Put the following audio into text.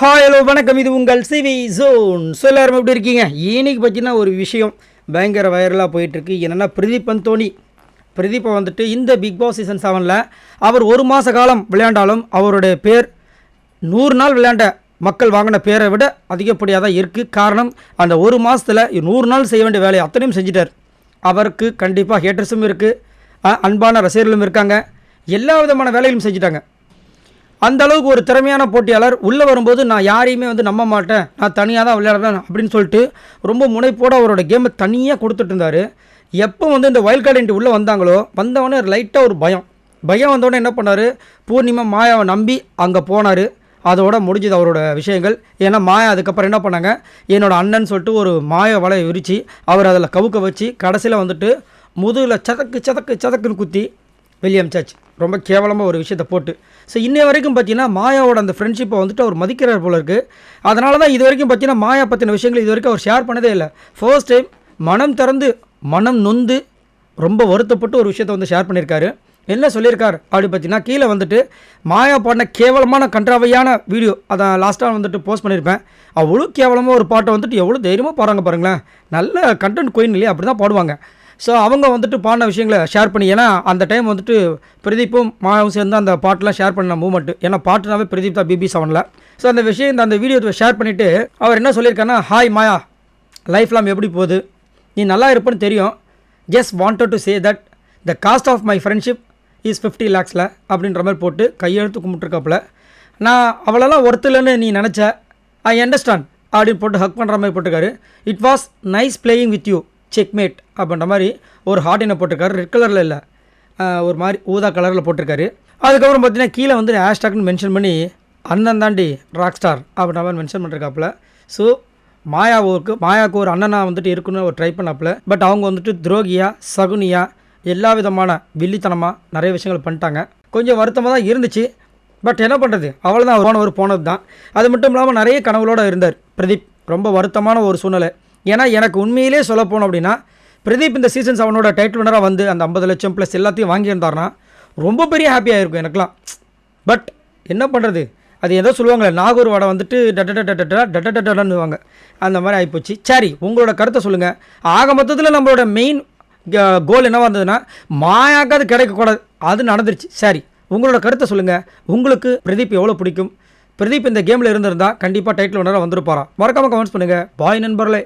Hi hello வணக்கம். இது உங்கள் சிவி ஜோன் ஸோ எல்லாரும் எப்படி இருக்கீங்க? இன்னைக்கு பார்த்தீங்கன்னா ஒரு விஷயம் பயங்கர வைரலாக போயிட்டுருக்கு. என்னென்னா பிரதீப் அந்தோனி பிரதீப்பை வந்துட்டு இந்த பிக் பாஸ் சீசன் செவனில் அவர் ஒரு மாத காலம் விளையாண்டாலும் அவருடைய பேர் நூறு நாள் விளையாண்ட மக்கள் வாங்கின பேரை விட அதிகப்படியாக தான் இருக்குது காரணம் அந்த ஒரு மாதத்தில் நூறு நாள் செய்ய வேண்டிய வேலையை அத்தனையும் செஞ்சிட்டார். அவருக்கு கண்டிப்பாக ஹேட்டர்ஸும் இருக்குது அன்பான ரசிகர்களும் இருக்காங்க. எல்லா விதமான வேலைகளும் செஞ்சுட்டாங்க. அந்த அளவுக்கு ஒரு திறமையான போட்டியாளர் உள்ளே வரும்போது நான் யாரையுமே வந்து நம்ப மாட்டேன். நான் தனியாக தான் விளையாடுறேன் அப்படின்னு சொல்லிட்டு ரொம்ப முனைப்போடு அவரோட கேமை தனியாக கொடுத்துட்டு இருந்தார். எப்போ வந்து இந்த வைல்ட் கார்டு உள்ளே வந்தாங்களோ வந்தவொடனே லைட்டாக ஒரு பயம். பயம் வந்தவொடனே என்ன பண்ணார்? பூர்ணிமா மாயாவை நம்பி அங்கே போனார். அதோட முடிஞ்சது அவரோட விஷயங்கள். ஏன்னா மாயா அதுக்கப்புறம் என்ன பண்ணாங்க? என்னோடய அண்ணன் சொல்லிட்டு ஒரு மாய வலையை விரித்து அவர் அதில் கவுக்க வச்சு கடைசியில் வந்துட்டு முதுகில் சதக்கு சதக்கு சதக்குன்னு குத்தி வெளியமிச்சாச்சு ரொம்ப கேவலமாக ஒரு விஷயத்தை போட்டு. ஸோ இன்னை வரைக்கும் பார்த்தீங்கன்னா மாயாவோட அந்த ஃப்ரெண்ட்ஷிப்பை வந்துட்டு அவர் மதிக்கிறார் போல இருக்குது அதனால தான் இது வரைக்கும் பார்த்தீங்கன்னா மாயா பற்றின விஷயங்கள் இது வரைக்கும் அவர் ஷேர் பண்ணதே இல்லை. ஃபர்ஸ்ட் டைம் மனம் திறந்து மனம் நொந்து ரொம்ப வருத்தப்பட்டு ஒரு விஷயத்தை வந்து ஷேர் பண்ணியிருக்காரு என்ன சொல்லியிருக்கார் அப்படி பார்த்தீங்கன்னா கீழே வந்துட்டு மாயா பாடின கேவலமான கன்றாவையான வீடியோ அதை லாஸ்ட்டாக வந்துட்டு போஸ்ட் பண்ணியிருப்பேன் அவ்வளோ கேவலமாக ஒரு பாட்டை வந்துட்டு எவ்வளோ தைரியமாக பாடுறாங்க பாருங்களேன். நல்ல கண்டென்ட் கோயின் இல்லையா? அப்படி தான் பாடுவாங்க. ஸோ அவங்க வந்துட்டு பாடின விஷயங்களை ஷேர் பண்ணி ஏன்னா அந்த டைம் வந்துட்டு பிரதீப்பும் மாயாவும் சேர்ந்து அந்த பாட்டெலாம் ஷேர் பண்ண மூமெண்ட் ஏன்னா பாட்டுனாவே பிரதீப் தான் பிபி செவனில் ஸோ அந்த விஷயம் இந்த அந்த வீடியோ ஷேர் பண்ணிவிட்டு அவர் என்ன சொல்லியிருக்காருன்னா ஹாய் மாயா. லைஃப்லாம் எப்படி போகுது? நீ நல்லா இருப்பேன்னு தெரியும். Just wanted to say that the cost of my friendship is fifty லேக்ஸில் அப்படின்ற மாதிரி போட்டு கையெழுத்து கும்பிட்டுருக்காப்புல. நான் அவளெல்லாம் ஒருத்தலன்னு நீ நினச்ச ஐ அண்டர்ஸ்டாண்ட் அப்படின்னு போட்டு ஹக் பண்ணுற மாதிரி போட்டிருக்காரு. It was nice playing with you checkmate அப்படின்ற மாதிரி ஒரு ஹார்டினை போட்டிருக்காரு. ரெட் கலரில் இல்லை. ஒரு மாதிரி ஊதா கலரில் போட்டிருக்காரு. அதுக்கப்புறம் பார்த்தீங்கன்னா கீழே வந்து ஹேஷ்டாக்னு மென்ஷன் பண்ணி அண்ணன் தாண்டி ராக் ஸ்டார் அப்படின்ற மாதிரி மென்ஷன் பண்ணிருக்காப்புல. ஸோ மாயாவுக்கு மாயாவுக்கு ஒரு அண்ணனாக வந்துட்டு இருக்குன்னு ஒரு ட்ரை பண்ணாப்புல. பட் அவங்க வந்துட்டு துரோகியா சகுனியா எல்லா விதமான வில்லித்தனமாக நிறைய விஷயங்கள் பண்ணிட்டாங்க. கொஞ்சம் வருத்தமாக தான் இருந்துச்சு. பட் என்ன பண்ணுறது அவ்வளோதான் அவர் போனவர் போனது தான் அது மட்டும் இல்லாமல் நிறைய கனவுகளோடு இருந்தார். பிரதீப் ரொம்ப வருத்தமான ஒரு சூழ்நிலை. ஏன்னா எனக்கு உண்மையிலே சொல்லப்போனோம் அப்படின்னா பிரதீப் இந்த சீசன் அவனோட டைட்டில் வினராக வந்து அந்த ஐம்பது லட்சம் ப்ளஸ் எல்லாத்தையும் வாங்கியிருந்தார்னா ரொம்ப பெரிய ஹாப்பியாக இருக்கும் எனக்குலாம் பட் என்ன பண்ணுறது அது ஏதோ சொல்லுவாங்களே நாகூர் வடை வந்துட்டு டட்டா டட்டடான்னுவாங்க அந்த மாதிரி ஆகிப்போச்சு சரி உங்களோட கருத்தை சொல்லுங்கள் ஆக மொத்தத்தில் நம்மளோட மெயின் கோல் என்னவா இருந்ததுன்னா மாயாக்காது கிடைக்கக்கூடாது. அது நடந்துருச்சு. சரி உங்களோட கருத்தை சொல்லுங்கள் உங்களுக்கு பிரதீப் எவ்வளோ பிடிக்கும்? பிரதீப் இந்த கேமில் இருந்திருந்தால் கண்டிப்பாக டைட்டில் ஒன்றரை வந்திருப்பாரா? மறக்காமல் கமெண்ட்ஸ் பண்ணுங்கள் பாய் நண்பர்களே.